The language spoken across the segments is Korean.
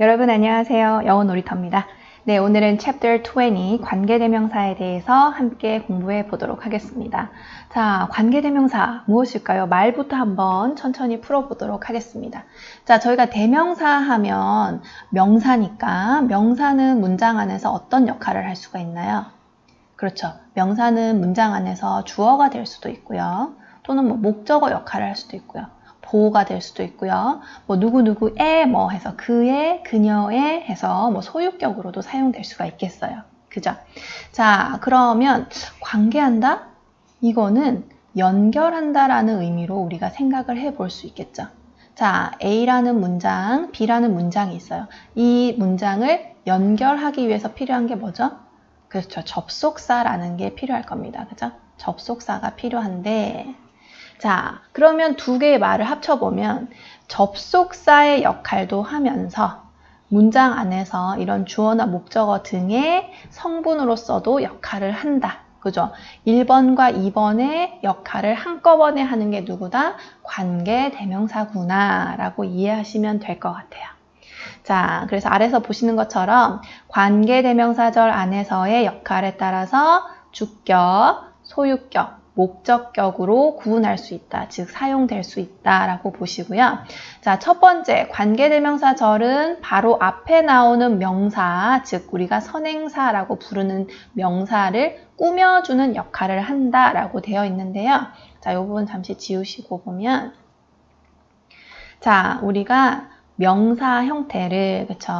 여러분 안녕하세요. 영어 놀이터입니다. 네, 오늘은 Chapter 20 관계대명사에 대해서 함께 공부해 보도록 하겠습니다. 자, 관계대명사 무엇일까요? 말부터 한번 천천히 풀어 보도록 하겠습니다. 자, 저희가 대명사 하면 명사니까 명사는 문장 안에서 어떤 역할을 할 수가 있나요? 그렇죠. 명사는 문장 안에서 주어가 될 수도 있고요. 또는 뭐 목적어 역할을 할 수도 있고요. 보호가 될 수도 있고요. 뭐 누구누구의 뭐 해서 그의, 그녀의 해서 뭐 소유격으로도 사용될 수가 있겠어요. 그죠? 자, 그러면 관계한다? 이거는 연결한다라는 의미로 우리가 생각을 해 볼 수 있겠죠. 자, A라는 문장, B라는 문장이 있어요. 이 문장을 연결하기 위해서 필요한 게 뭐죠? 그렇죠. 접속사라는 게 필요할 겁니다. 그죠? 접속사가 필요한데, 자, 그러면 두 개의 말을 합쳐보면 접속사의 역할도 하면서 문장 안에서 이런 주어나 목적어 등의 성분으로서도 역할을 한다. 그죠? 1번과 2번의 역할을 한꺼번에 하는 게 누구다? 관계 대명사구나 라고 이해하시면 될 것 같아요. 자, 그래서 아래서 보시는 것처럼 관계 대명사절 안에서의 역할에 따라서 주격, 소유격, 목적격으로 구분할 수 있다. 즉 사용될 수 있다라고 보시고요. 자, 첫 번째 관계대명사 절은 바로 앞에 나오는 명사, 즉 우리가 선행사라고 부르는 명사를 꾸며주는 역할을 한다라고 되어 있는데요. 자, 이 부분 잠시 지우시고 보면 자, 우리가 명사 형태를 그쵸?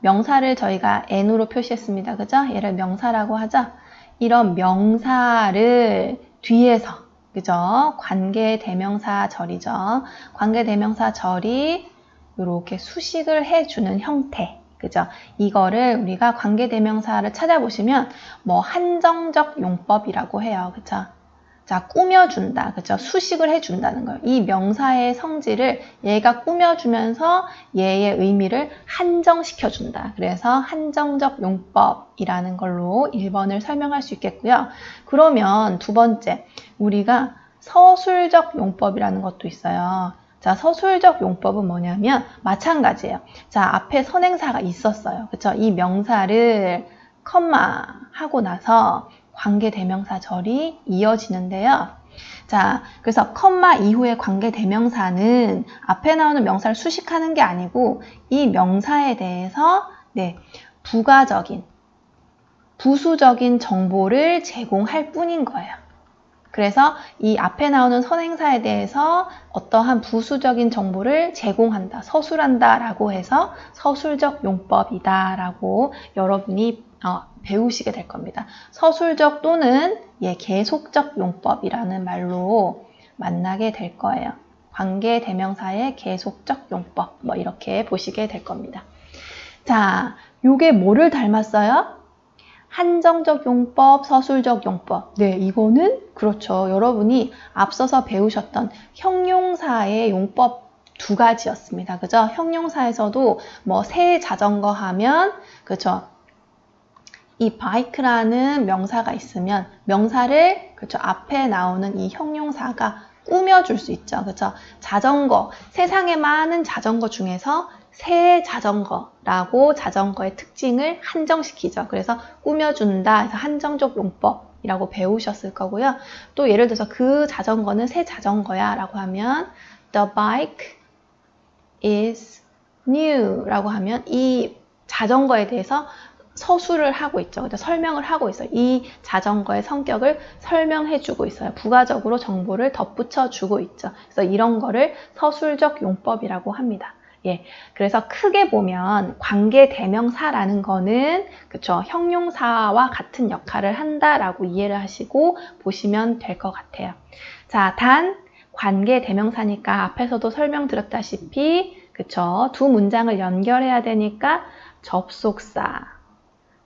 명사를 저희가 n으로 표시했습니다. 그죠? 얘를 명사라고 하죠? 이런 명사를 뒤에서 그죠? 관계 대명사 절이죠. 관계 대명사 절이 이렇게 수식을 해주는 형태. 그죠? 이거를 우리가 관계 대명사를 찾아보시면 뭐 한정적 용법이라고 해요. 그죠? 자, 꾸며준다. 그죠? 수식을 해준다는 거예요. 이 명사의 성질을 얘가 꾸며주면서 얘의 의미를 한정시켜준다. 그래서 한정적 용법이라는 걸로 1번을 설명할 수 있겠고요. 그러면 두 번째, 우리가 서술적 용법이라는 것도 있어요. 자, 서술적 용법은 뭐냐면 마찬가지예요. 자, 앞에 선행사가 있었어요. 그쵸? 이 명사를 컴마 하고 나서 관계 대명사 절이 이어지는데요. 자, 그래서 컴마 이후의 관계 대명사는 앞에 나오는 명사를 수식하는 게 아니고 이 명사에 대해서 네, 부가적인 부수적인 정보를 제공할 뿐인 거예요. 그래서 이 앞에 나오는 선행사에 대해서 어떠한 부수적인 정보를 제공한다, 서술한다 라고 해서 서술적 용법이다 라고 여러분이 어, 배우시게 될 겁니다. 서술적 또는 예, 계속적 용법이라는 말로 만나게 될 거예요. 관계 대명사의 계속적 용법 뭐 이렇게 보시게 될 겁니다. 자, 요게 뭐를 닮았어요? 한정적 용법, 서술적 용법. 네, 이거는 그렇죠. 여러분이 앞서서 배우셨던 형용사의 용법 두 가지였습니다. 그죠? 형용사에서도 뭐 새 자전거 하면 그죠? 이 바이크라는 명사가 있으면 명사를 그쵸 앞에 나오는 이 형용사가 꾸며줄 수 있죠. 그쵸 자전거, 세상에 많은 자전거 중에서 새 자전거라고 자전거의 특징을 한정시키죠. 그래서 꾸며준다 해서 한정적 용법이라고 배우셨을 거고요. 또 예를 들어서 그 자전거는 새 자전거야 라고 하면 the bike is new 라고 하면 이 자전거에 대해서 서술을 하고 있죠. 그죠? 설명을 하고 있어요. 이 자전거의 성격을 설명해 주고 있어요. 부가적으로 정보를 덧붙여 주고 있죠. 그래서 이런 거를 서술적 용법이라고 합니다. 예. 그래서 크게 보면 관계 대명사라는 거는 그쵸 형용사와 같은 역할을 한다라고 이해를 하시고 보시면 될 것 같아요. 자, 단 관계 대명사니까 앞에서도 설명드렸다시피 그쵸 두 문장을 연결해야 되니까 접속사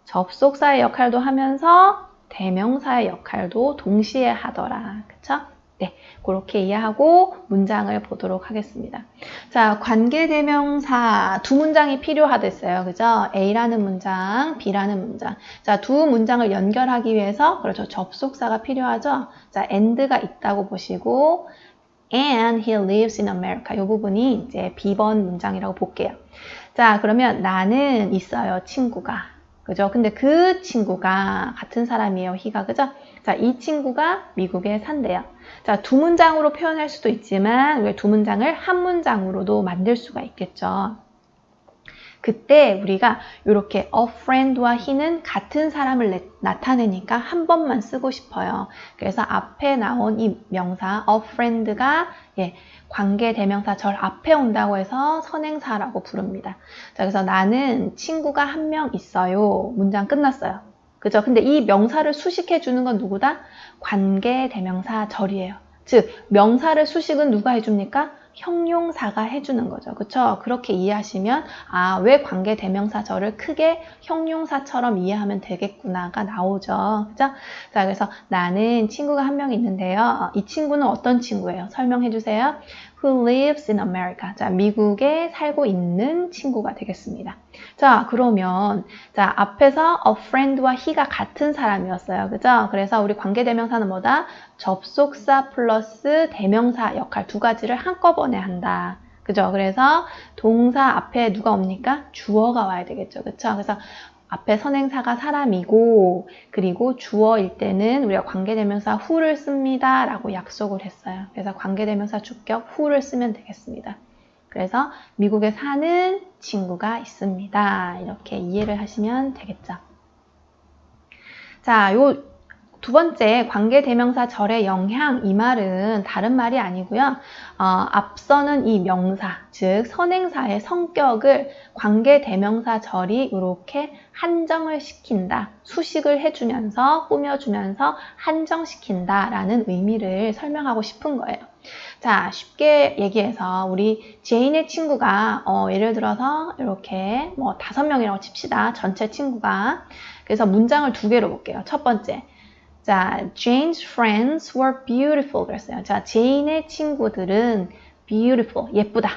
접속사의 역할도 하면서 대명사의 역할도 동시에 하더라. 그쵸? 네, 그렇게 이해하고 문장을 보도록 하겠습니다. 자, 관계대명사 두 문장이 필요하댔어요. 그죠? A라는 문장, B라는 문장. 자, 두 문장을 연결하기 위해서, 그렇죠. 접속사가 필요하죠? 자, and가 있다고 보시고, and he lives in America. 이 부분이 이제 비번 문장이라고 볼게요. 자, 그러면 나는 있어요, 친구가. 그죠? 근데 그 친구가 같은 사람이에요, he가. 그죠? 자, 이 친구가 미국에 산대요. 자, 두 문장으로 표현할 수도 있지만, 우리 두 문장을 한 문장으로도 만들 수가 있겠죠. 그때 우리가 이렇게 a friend와 he는 같은 사람을 내- 나타내니까 한 번만 쓰고 싶어요. 그래서 앞에 나온 이 명사 a friend가 예, 관계 대명사 절 앞에 온다고 해서 선행사라고 부릅니다. 자, 그래서 나는 친구가 한 명 있어요. 문장 끝났어요. 그죠? 근데 이 명사를 수식해 주는 건 누구다? 관계 대명사 절이에요. 즉, 명사를 수식은 누가 해줍니까? 형용사가 해주는 거죠. 그쵸? 그렇게 이해하시면, 아, 왜 관계 대명사 절을 크게 형용사처럼 이해하면 되겠구나가 나오죠. 그죠? 자, 그래서 나는 친구가 한 명 있는데요. 이 친구는 어떤 친구예요? 설명해 주세요. Who lives in America. 자, 미국에 살고 있는 친구가 되겠습니다. 자, 그러면, 자, 앞에서 a friend와 he가 같은 사람이었어요. 그죠? 그래서 우리 관계 대명사는 뭐다? 접속사 플러스 대명사 역할 두 가지를 한꺼번에 한다. 그죠? 그래서 동사 앞에 누가 옵니까? 주어가 와야 되겠죠. 그쵸? 그래서 앞에 선행사가 사람이고, 그리고 주어일 때는 우리가 관계대명사 who를 씁니다. 라고 약속을 했어요. 그래서 관계대명사 주격 who를 쓰면 되겠습니다. 그래서 미국에 사는 친구가 있습니다. 이렇게 이해를 하시면 되겠죠. 자, 요 두 번째 관계 대명사 절의 영향 이 말은 다른 말이 아니고요. 어, 앞서는 이 명사, 즉 선행사의 성격을 관계 대명사 절이 이렇게 한정을 시킨다, 수식을 해주면서 꾸며주면서 한정시킨다 라는 의미를 설명하고 싶은 거예요. 자, 쉽게 얘기해서 우리 제인의 친구가 어, 예를 들어서 이렇게 뭐 다섯 명이라고 칩시다. 전체 친구가. 그래서 문장을 두 개로 볼게요. 첫 번째. 자, Jane's friends were beautiful 그랬어요. 자, 제인의 친구들은 beautiful, 예쁘다.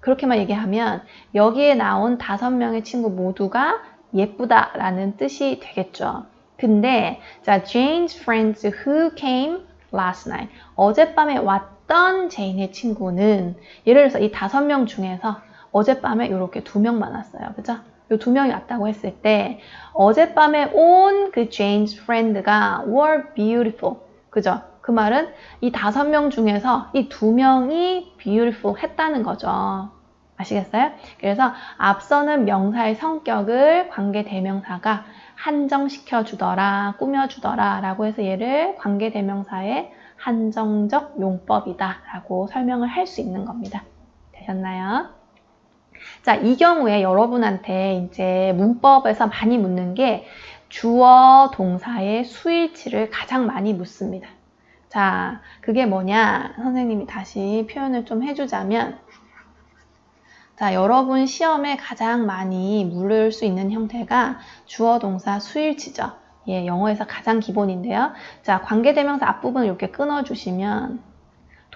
그렇게만 얘기하면 여기에 나온 다섯 명의 친구 모두가 예쁘다라는 뜻이 되겠죠. 근데 자, Jane's friends who came last night. 어젯밤에 왔던 제인의 친구는 예를 들어서 이 다섯 명 중에서 어젯밤에 이렇게 두 명 만났어요. 그죠? 이두 명이 왔다고 했을 때 어젯밤에 온 그 Jane's friend가 were beautiful. 그죠? 그 말은 이 다섯 명 중에서 이 두 명이 beautiful 했다는 거죠. 아시겠어요? 그래서 앞서는 명사의 성격을 관계 대명사가 한정시켜 주더라, 꾸며 주더라 라고 해서 얘를 관계 대명사의 한정적 용법이다 라고 설명을 할 수 있는 겁니다. 되셨나요? 자, 이 경우에 여러분한테 이제 문법에서 많이 묻는 게 주어 동사의 수일치를 가장 많이 묻습니다. 자, 그게 뭐냐? 선생님이 다시 표현을 좀 해주자면, 자, 여러분 시험에 가장 많이 물을 수 있는 형태가 주어 동사 수일치죠. 예, 영어에서 가장 기본인데요. 자, 관계대명사 앞부분을 이렇게 끊어주시면,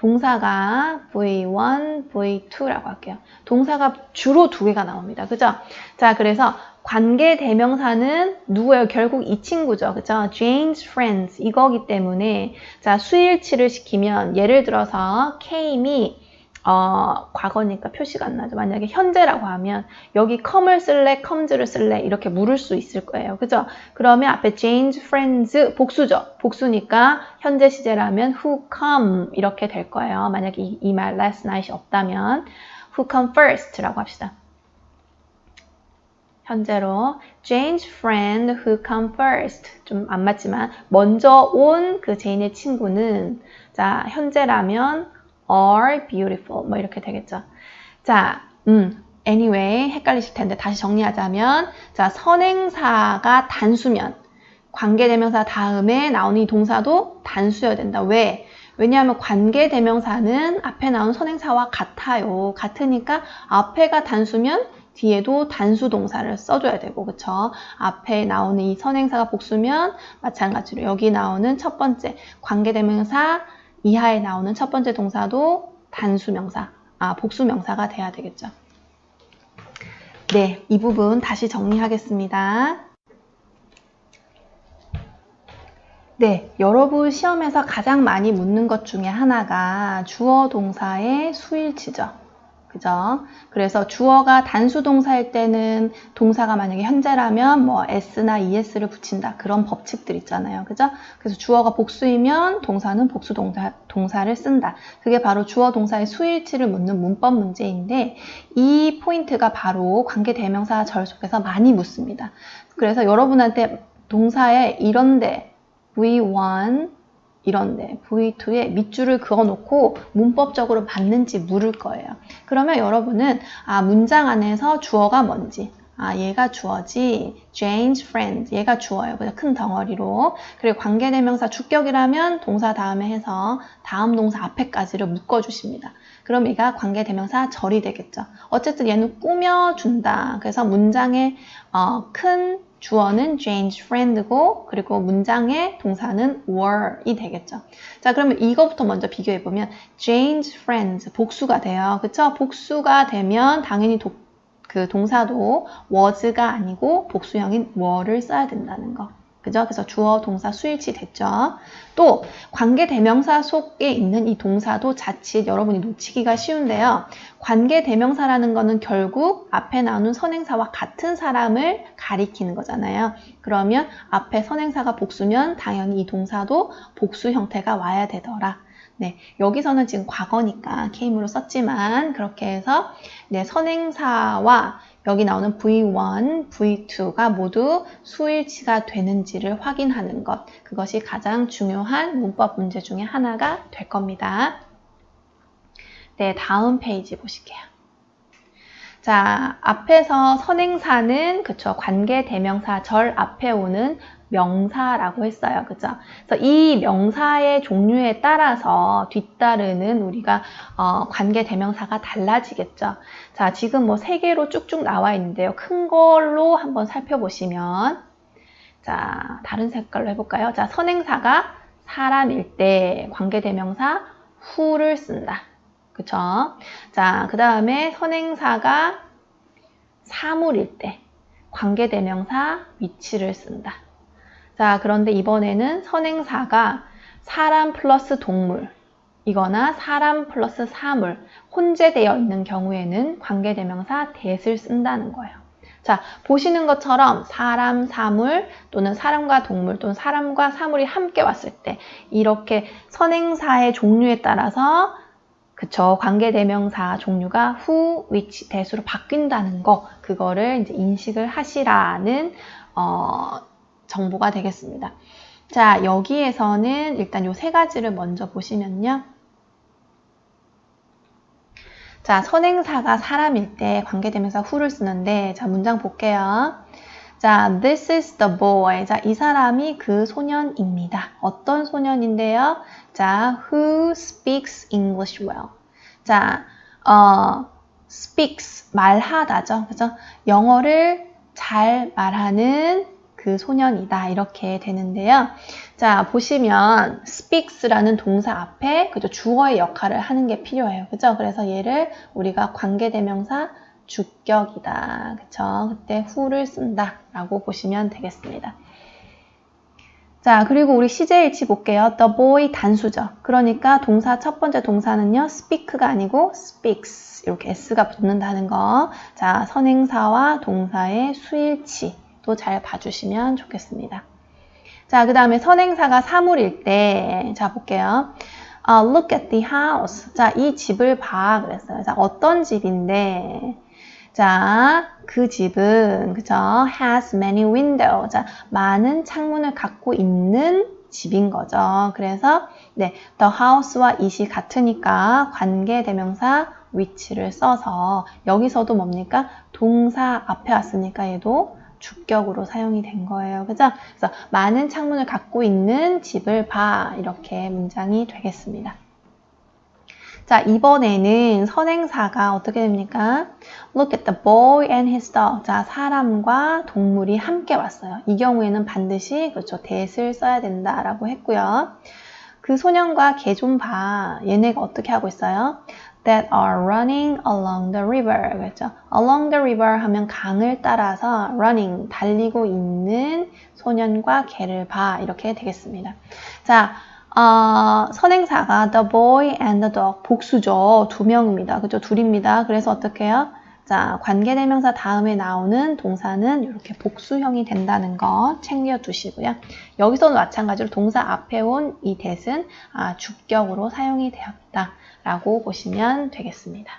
동사가 V1, V2라고 할게요. 동사가 주로 두 개가 나옵니다. 그죠? 자, 그래서 관계 대명사는 누구예요? 결국 이 친구죠. 그죠? Jane's friends 이거기 때문에 자, 수일치를 시키면 예를 들어서 came이 어, 과거니까 표시가 안 나죠. 만약에 현재라고 하면 여기 come을 쓸래, comes를 쓸래 이렇게 물을 수 있을 거예요. 그죠? 그러면 앞에 Jane's friends 복수죠. 복수니까 현재 시제라면 who come 이렇게 될 거예요. 만약에 이말 last night이 없다면 who come first라고 합시다. 현재로 Jane's friend who come first 좀 안 맞지만 먼저 온 그 제인의 친구는 자 현재라면 are beautiful 뭐 이렇게 되겠죠. 자, 음, anyway 헷갈리실 텐데 다시 정리하자면 자 선행사가 단수면 관계대명사 다음에 나오는 이 동사도 단수여야 된다. 왜? 왜냐하면 관계대명사는 앞에 나온 선행사와 같아요. 같으니까 앞에가 단수면 뒤에도 단수 동사를 써줘야 되고, 그쵸? 앞에 나오는 이 선행사가 복수면 마찬가지로 여기 나오는 첫 번째 관계대명사 이하에 나오는 첫 번째 동사도 단수명사, 아, 복수명사가 돼야 되겠죠. 네, 이 부분 다시 정리하겠습니다. 네, 여러분 시험에서 가장 많이 묻는 것 중에 하나가 주어 동사의 수일치죠. 그죠? 그래서 주어가 단수 동사일 때는 동사가 만약에 현재라면 뭐 s나 es를 붙인다. 그런 법칙들 있잖아요. 그죠? 그래서 주어가 복수이면 동사는 복수 동사, 동사를 쓴다. 그게 바로 주어 동사의 수일치를 묻는 문법 문제인데 이 포인트가 바로 관계 대명사 절 속에서 많이 묻습니다. 그래서 여러분한테 동사에 이런데 v1 이런데 V2에 밑줄을 그어놓고 문법적으로 맞는지 물을 거예요. 그러면 여러분은 아 문장 안에서 주어가 뭔지 아 얘가 주어지 Jane's friend 얘가 주어요. 그래서 큰 덩어리로 그리고 관계대명사 주격이라면 동사 다음에 해서 다음 동사 앞에까지를 묶어주십니다. 그럼 얘가 관계대명사 절이 되겠죠. 어쨌든 얘는 꾸며준다. 그래서 문장에 어, 큰 주어는 Jane's friend고 그리고 문장의 동사는 were이 되겠죠. 자 그러면 이거부터 먼저 비교해 보면 Jane's friends 복수가 돼요. 그쵸? 복수가 되면 당연히 도, 그 동사도 was가 아니고 복수형인 were를 써야 된다는 거. 그죠? 그래서 주어, 동사, 수일치 됐죠? 또 관계 대명사 속에 있는 이 동사도 자칫 여러분이 놓치기가 쉬운데요. 관계 대명사라는 거는 결국 앞에 나오는 선행사와 같은 사람을 가리키는 거잖아요. 그러면 앞에 선행사가 복수면 당연히 이 동사도 복수 형태가 와야 되더라. 네, 여기서는 지금 과거니까 케임으로 썼지만 그렇게 해서 네, 선행사와 여기 나오는 V1, V2가 모두 수일치가 되는지를 확인하는 것. 그것이 가장 중요한 문법 문제 중에 하나가 될 겁니다. 네, 다음 페이지 보실게요. 자, 앞에서 선행사는 그쵸 관계 대명사 절 앞에 오는 명사라고 했어요. 그죠? 그래서 이 명사의 종류에 따라서 뒤따르는 우리가 어, 관계 대명사가 달라지겠죠. 자, 지금 뭐 세 개로 쭉쭉 나와 있는데요. 큰 걸로 한번 살펴보시면 자, 다른 색깔로 해볼까요? 자, 선행사가 사람일 때 관계 대명사 후를 쓴다. 그쵸? 자, 그 다음에 선행사가 사물일 때 관계 대명사 위치를 쓴다. 자, 그런데 이번에는 선행사가 사람 플러스 동물 이거나 사람 플러스 사물 혼재되어 있는 경우에는 관계대명사 대을 쓴다는 거예요. 자, 보시는 것처럼 사람, 사물 또는 사람과 동물 또는 사람과 사물이 함께 왔을 때 이렇게 선행사의 종류에 따라서 그쵸 관계대명사 종류가 후, which, 대수로 바뀐다는 거 그거를 이제 인식을 하시라는 어, 정보가 되겠습니다. 자, 여기에서는 일단 요 세 가지를 먼저 보시면요. 자, 선행사가 사람일 때 관계대명사 who를 쓰는데 자, 문장 볼게요. 자, this is the boy. 자, 이 사람이 그 소년입니다. 어떤 소년인데요? 자, who speaks English well. 자, 어, speaks 말하다죠. 그죠? 영어를 잘 말하는 그 소년이다 이렇게 되는데요. 자 보시면 speaks라는 동사 앞에 그죠 주어의 역할을 하는 게 필요해요. 그죠? 그래서 얘를 우리가 관계대명사 주격이다. 그쵸? 그때 who를 쓴다 라고 보시면 되겠습니다. 자, 그리고 우리 시제일치 볼게요. The boy 단수죠. 그러니까 동사 첫 번째 동사는요. speak가 아니고 speaks. 이렇게 s가 붙는다는 거. 자, 선행사와 동사의 수일치. 또 잘 봐주시면 좋겠습니다. 자, 그 다음에 선행사가 사물일 때, 자, 볼게요. Uh, look at the house. 자, 이 집을 봐. 그랬어요. 자, 어떤 집인데, 자, 그 집은, 그죠? has many windows. 자, 많은 창문을 갖고 있는 집인 거죠. 그래서, 네, the house와 it이 같으니까 관계대명사 which를 써서 여기서도 뭡니까? 동사 앞에 왔으니까 얘도 주격으로 사용이 된 거예요. 그죠? 그래서 많은 창문을 갖고 있는 집을 봐. 이렇게 문장이 되겠습니다. 자, 이번에는 선행사가 어떻게 됩니까? Look at the boy and his dog. 자, 사람과 동물이 함께 왔어요. 이 경우에는 반드시 그렇죠. that을 써야 된다라고 했고요. 그 소년과 개 좀 봐. 얘네가 어떻게 하고 있어요? That are running along the river. 그렇죠? along the river 하면 강을 따라서 running, 달리고 있는 소년과 개를 봐. 이렇게 되겠습니다. 자, 어, 선행사가 the boy and the dog 복수죠. 두 명입니다. 그죠? 둘입니다. 그래서 어떻게 해요? 자, 관계대명사 다음에 나오는 동사는 이렇게 복수형이 된다는 거 챙겨 두시고요. 여기서도 마찬가지로 동사 앞에 온이 that은 아, 주격으로 사용이 되었다 라고 보시면 되겠습니다.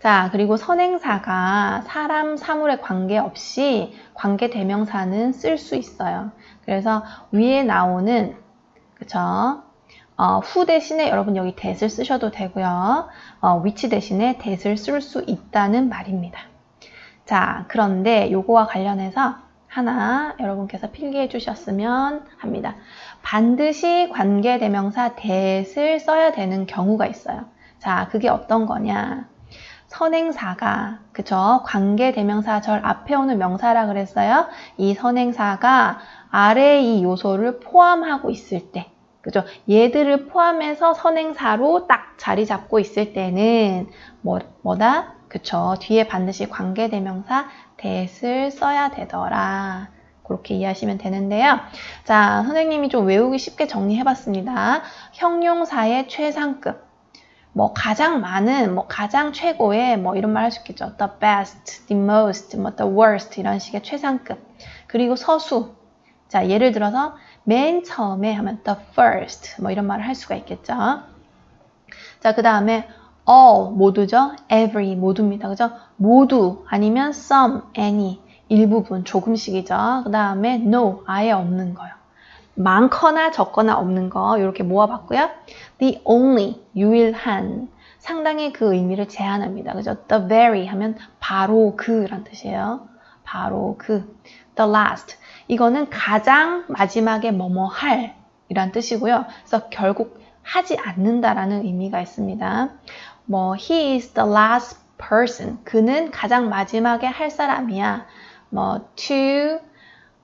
자, 그리고 선행사가 사람, 사물에 관계없이 관계대명사는 쓸 수 있어요. 그래서 위에 나오는 그쵸? 어, 후 대신에 여러분 여기 that을 쓰셔도 되고요. 어, 위치 대신에 that을 쓸 수 있다는 말입니다. 자, 그런데 요거와 관련해서 하나 여러분께서 필기해 주셨으면 합니다. 반드시 관계대명사 that을 써야 되는 경우가 있어요. 자, 그게 어떤 거냐? 선행사가 그쵸 관계대명사 절 앞에 오는 명사라 그랬어요. 이 선행사가 아래 이 요소를 포함하고 있을 때 그죠? 얘들을 포함해서 선행사로 딱 자리 잡고 있을 때는 뭐, 뭐다? 그쵸? 뒤에 반드시 관계대명사 that을 써야 되더라. 그렇게 이해하시면 되는데요. 자, 선생님이 좀 외우기 쉽게 정리해봤습니다. 형용사의 최상급. 뭐 가장 많은, 뭐 가장 최고의 뭐 이런 말 할 수 있겠죠. the best, the most, 뭐 the worst 이런 식의 최상급. 그리고 서수. 자, 예를 들어서 맨 처음에 하면 the first 뭐 이런 말을 할 수가 있겠죠. 자, 그 다음에 all 모두죠. every 모두입니다. 그죠? 모두 아니면 some, any 일부분 조금씩이죠. 그 다음에 no 아예 없는 거요. 많거나 적거나 없는 거 이렇게 모아봤고요. the only 유일한 상당히 그 의미를 제한합니다. 그죠? the very 하면 바로 그란 뜻이에요. 바로 그 the last 이거는 가장 마지막에 뭐뭐 할 이란 뜻이고요. 그래서 결국 하지 않는다라는 의미가 있습니다. 뭐 he is the last person. 그는 가장 마지막에 할 사람이야. 뭐 to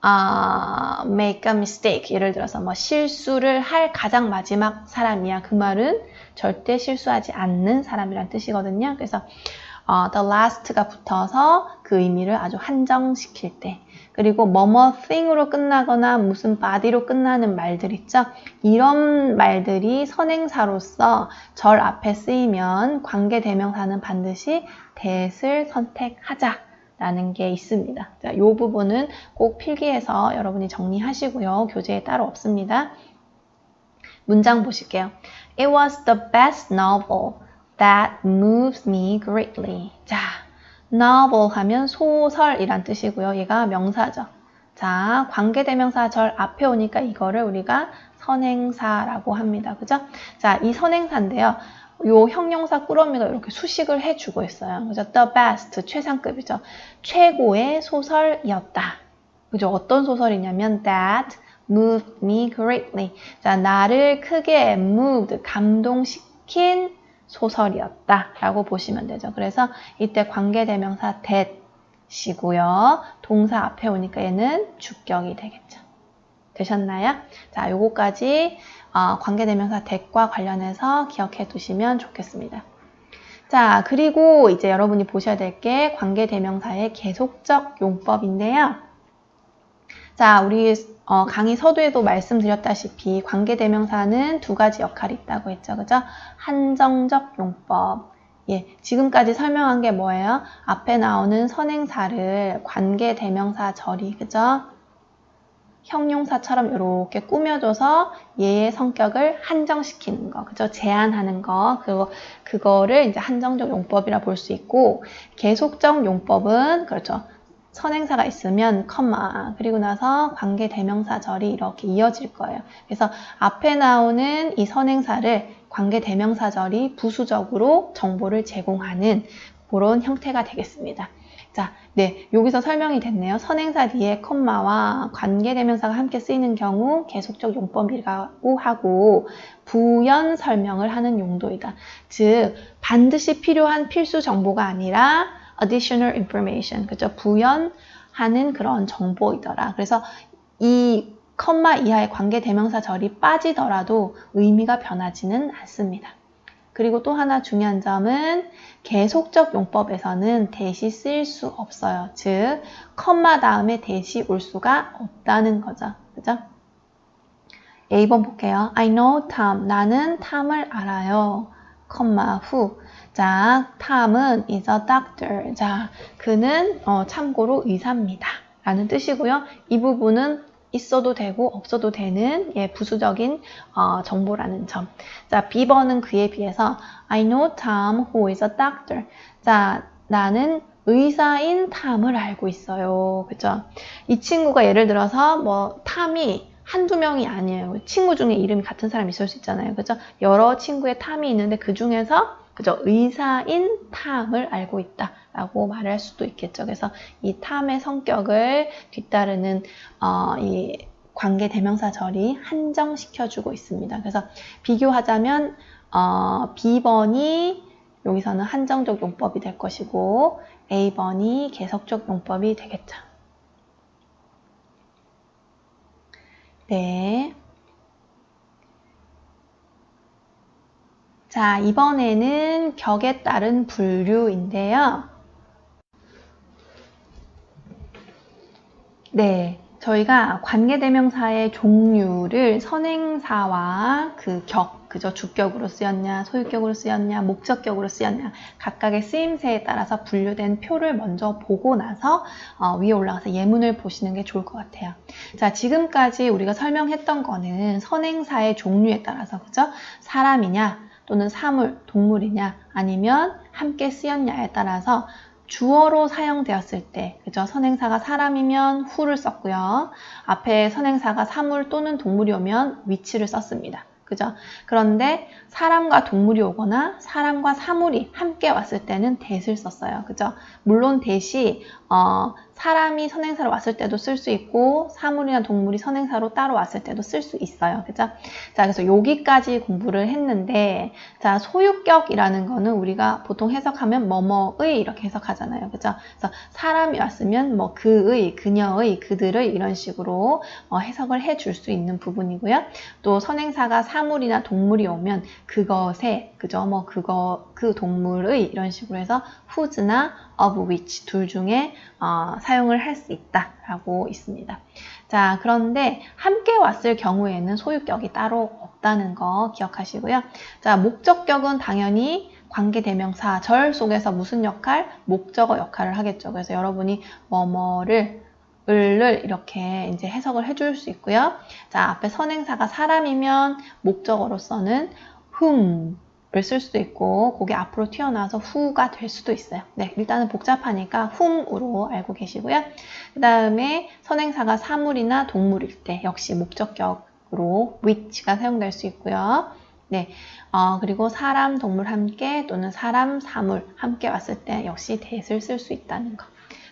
uh, make a mistake. 예를 들어서 뭐 실수를 할 가장 마지막 사람이야. 그 말은 절대 실수하지 않는 사람이란 뜻이거든요. 그래서 어, the last가 붙어서 그 의미를 아주 한정시킬 때 그리고 뭐뭐 thing으로 끝나거나 무슨 body로 끝나는 말들 있죠? 이런 말들이 선행사로서 절 앞에 쓰이면 관계 대명사는 반드시 that을 선택하자 라는 게 있습니다. 자, 이 부분은 꼭 필기해서 여러분이 정리하시고요. 교재에 따로 없습니다. 문장 보실게요. It was the best novel that moves me greatly. 자, novel 하면 소설이란 뜻이고요. 얘가 명사죠. 자, 관계대명사 절 앞에 오니까 이거를 우리가 선행사라고 합니다. 그죠? 자, 이 선행사인데요. 요 형용사 꾸러미가 이렇게 수식을 해주고 있어요. 그죠? The best, 최상급이죠. 최고의 소설이었다. 그죠? 어떤 소설이냐면 that moved me greatly. 자, 나를 크게 moved, 감동시킨 소설이었다 라고 보시면 되죠. 그래서 이때 관계대명사 that이고요. 동사 앞에 오니까 얘는 주격이 되겠죠. 되셨나요? 자, 요거까지 어, 관계대명사 that과 관련해서 기억해 두시면 좋겠습니다. 자, 그리고 이제 여러분이 보셔야 될 게 관계대명사의 계속적 용법인데요. 자, 우리 어, 강의 서두에도 말씀드렸다시피 관계대명사는 두 가지 역할이 있다고 했죠. 그죠? 한정적 용법. 예, 지금까지 설명한 게 뭐예요? 앞에 나오는 선행사를 관계대명사 절이, 그죠? 형용사처럼 이렇게 꾸며줘서 얘의 성격을 한정시키는 거, 그죠? 제한하는 거, 그거, 그거를 이제 한정적 용법이라 볼 수 있고, 계속적 용법은, 그렇죠. 선행사가 있으면 컴마 그리고 나서 관계 대명사절이 이렇게 이어질 거예요. 그래서 앞에 나오는 이 선행사를 관계 대명사절이 부수적으로 정보를 제공하는 그런 형태가 되겠습니다. 자, 네, 여기서 설명이 됐네요. 선행사 뒤에 컴마와 관계대명사가 함께 쓰이는 경우 계속적 용법이라고 하고 부연 설명을 하는 용도이다. 즉, 반드시 필요한 필수 정보가 아니라 additional information, 그죠? 부연하는 그런 정보이더라. 그래서 이 컴마 이하의 관계 대명사 절이 빠지더라도 의미가 변하지는 않습니다. 그리고 또 하나 중요한 점은 계속적 용법에서는 대시 쓰일 수 없어요. 즉, 컴마 다음에 대시 올 수가 없다는 거죠. 그죠? A번 볼게요. I know Tom. 나는 탐을 알아요. 컴마 후. 자, 탐은 is a doctor. 자, 그는 어, 참고로 의사입니다. 라는 뜻이고요. 이 부분은 있어도 되고 없어도 되는 예, 부수적인 어, 정보라는 점. 자, B번은 그에 비해서 I know Tom who is a doctor. 자, 나는 의사인 탐을 알고 있어요. 그죠? 이 친구가 예를 들어서 뭐 탐이 한두 명이 아니에요. 친구 중에 이름이 같은 사람이 있을 수 있잖아요. 그죠? 여러 친구의 탐이 있는데 그 중에서 그죠? 의사인 탐을 알고 있다. 라고 말할 수도 있겠죠. 그래서 이 탐의 성격을 뒤따르는, 어, 이 관계 대명사 절이 한정시켜주고 있습니다. 그래서 비교하자면, 어, B번이 여기서는 한정적 용법이 될 것이고, A번이 계속적 용법이 되겠죠. 네. 자, 이번에는 격에 따른 분류인데요. 네. 저희가 관계대명사의 종류를 선행사와 그 격, 그저 주격으로 쓰였냐, 소유격으로 쓰였냐, 목적격으로 쓰였냐, 각각의 쓰임새에 따라서 분류된 표를 먼저 보고 나서 어, 위에 올라가서 예문을 보시는 게 좋을 것 같아요. 자, 지금까지 우리가 설명했던 거는 선행사의 종류에 따라서, 그죠? 사람이냐, 또는 사물, 동물이냐, 아니면 함께 쓰였냐에 따라서 주어로 사용되었을 때, 그죠? 선행사가 사람이면 후를 썼고요. 앞에 선행사가 사물 또는 동물이 오면 위치를 썼습니다. 그죠? 그런데 사람과 동물이 오거나 사람과 사물이 함께 왔을 때는 대을 썼어요. 그죠? 물론 대시 어, 사람이 선행사로 왔을 때도 쓸 수 있고 사물이나 동물이 선행사로 따로 왔을 때도 쓸 수 있어요. 그죠? 자, 그래서 여기까지 공부를 했는데 자, 소유격이라는 거는 우리가 보통 해석하면 뭐뭐의 이렇게 해석하잖아요. 그죠? 그래서 사람이 왔으면 뭐 그의, 그녀의, 그들의 이런 식으로 어, 해석을 해 줄 수 있는 부분이고요. 또 선행사가 사물이나 동물이 오면 그것에 그죠? 뭐 그거 그 동물의 이런 식으로 해서 whose나 of which 둘 중에 어, 사용을 할 수 있다라고 있습니다. 자, 그런데 함께 왔을 경우에는 소유격이 따로 없다는 거 기억하시고요. 자, 목적격은 당연히 관계 대명사 절 속에서 무슨 역할? 목적어 역할을 하겠죠. 그래서 여러분이 뭐뭐를 을을 이렇게 이제 해석을 해줄 수 있고요. 자, 앞에 선행사가 사람이면 목적어로서는 whom 을쓸 수도 있고 그게 앞으로 튀어나와서 후가 될 수도 있어요. 네, 일단은 복잡하니까 whom으로 알고 계시고요. 그 다음에 선행사가 사물이나 동물일 때 역시 목적격으로 which가 사용될 수 있고요. 네, 어, 그리고 사람, 동물 함께 또는 사람, 사물 함께 왔을 때 역시 that을 쓸 수 있다는 거.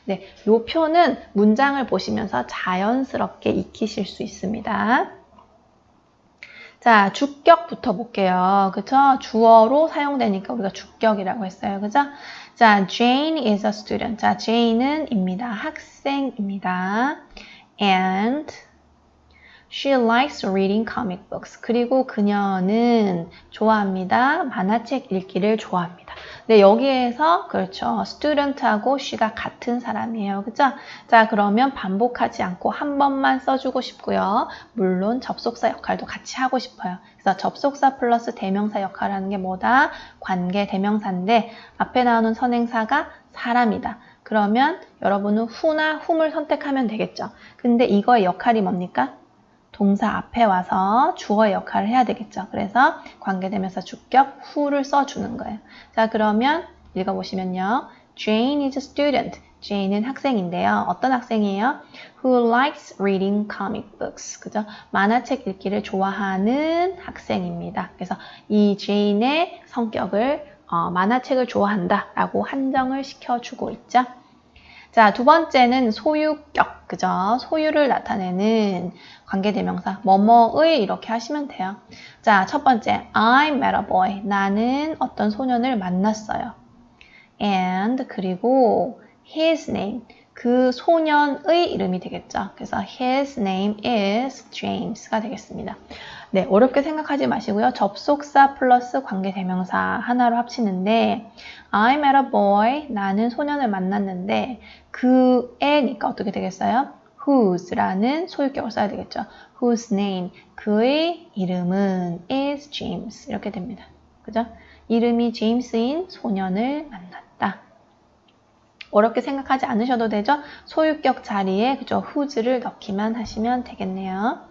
네, 요 표는 문장을 보시면서 자연스럽게 익히실 수 있습니다. 자, 주격부터 볼게요. 그쵸? 주어로 사용되니까 우리가 주격이라고 했어요. 그죠? 자, Jane is a student. 자, Jane은 입니다. 학생입니다. And she likes reading comic books. 그리고 그녀는 좋아합니다. 만화책 읽기를 좋아합니다. 네, 여기에서 그렇죠. student하고 she가 같은 사람이에요. 그죠? 자, 그러면 반복하지 않고 한 번만 써주고 싶고요. 물론 접속사 역할도 같이 하고 싶어요. 그래서 접속사 플러스 대명사 역할을 하는 게 뭐다? 관계 대명사인데 앞에 나오는 선행사가 사람이다. 그러면 여러분은 who나 whom을 선택하면 되겠죠. 근데 이거의 역할이 뭡니까? 동사 앞에 와서 주어의 역할을 해야 되겠죠. 그래서 관계되면서 주격 who를 써주는 거예요. 자, 그러면 읽어보시면요. Jane is a student. Jane은 학생인데요. 어떤 학생이에요? Who likes reading comic books. 그죠? 만화책 읽기를 좋아하는 학생입니다. 그래서 이 Jane의 성격을 어, 만화책을 좋아한다 라고 한정을 시켜주고 있죠. 자, 두 번째는 소유격, 그죠? 소유를 나타내는 관계대명사, 뭐뭐의 이렇게 하시면 돼요. 자, 첫 번째, I met a boy. 나는 어떤 소년을 만났어요. And, 그리고 his name. 그 소년의 이름이 되겠죠. 그래서 his name is James가 되겠습니다. 네, 어렵게 생각하지 마시고요. 접속사 플러스 관계대명사 하나로 합치는데 I met a boy. 나는 소년을 만났는데 그애니까 어떻게 되겠어요? whose라는 소유격을 써야 되겠죠. whose name. 그의 이름은 is James. 이렇게 됩니다. 그죠? 이름이 제임스인 소년을 만났다. 어렵게 생각하지 않으셔도 되죠? 소유격 자리에 그죠? whose를 넣기만 하시면 되겠네요.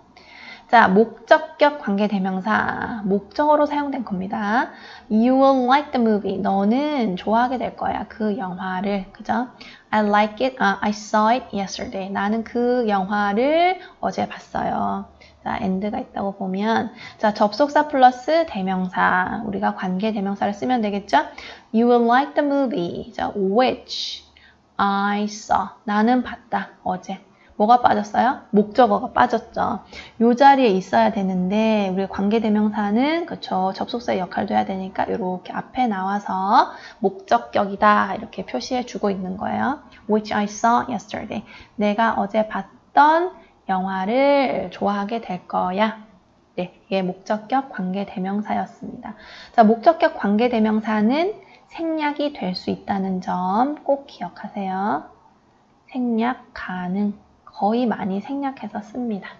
자, 목적격 관계대명사. 목적어로 사용된 겁니다. You will like the movie. 너는 좋아하게 될 거야. 그 영화를. 그죠? I like it. 아, I saw it yesterday. 나는 그 영화를 어제 봤어요. 자, and가 있다고 보면 자, 접속사 플러스 대명사. 우리가 관계 대명사를 쓰면 되겠죠? You will like the movie. 자, which I saw. 나는 봤다. 어제. 뭐가 빠졌어요? 목적어가 빠졌죠. 요 자리에 있어야 되는데 우리 관계대명사는 그쵸 접속사의 역할도 해야 되니까 이렇게 앞에 나와서 목적격이다 이렇게 표시해 주고 있는 거예요. Which I saw yesterday. 내가 어제 봤던 영화를 좋아하게 될 거야. 네, 이게 목적격 관계대명사였습니다. 자, 목적격 관계대명사는 생략이 될 수 있다는 점 꼭 기억하세요. 생략 가능. 거의 많이 생략해서 씁니다.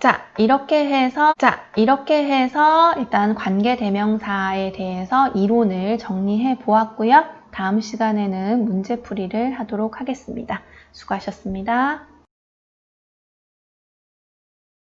자, 이렇게 해서, 자, 이렇게 해서 일단 관계 대명사에 대해서 이론을 정리해 보았고요. 다음 시간에는 문제풀이를 하도록 하겠습니다. 수고하셨습니다.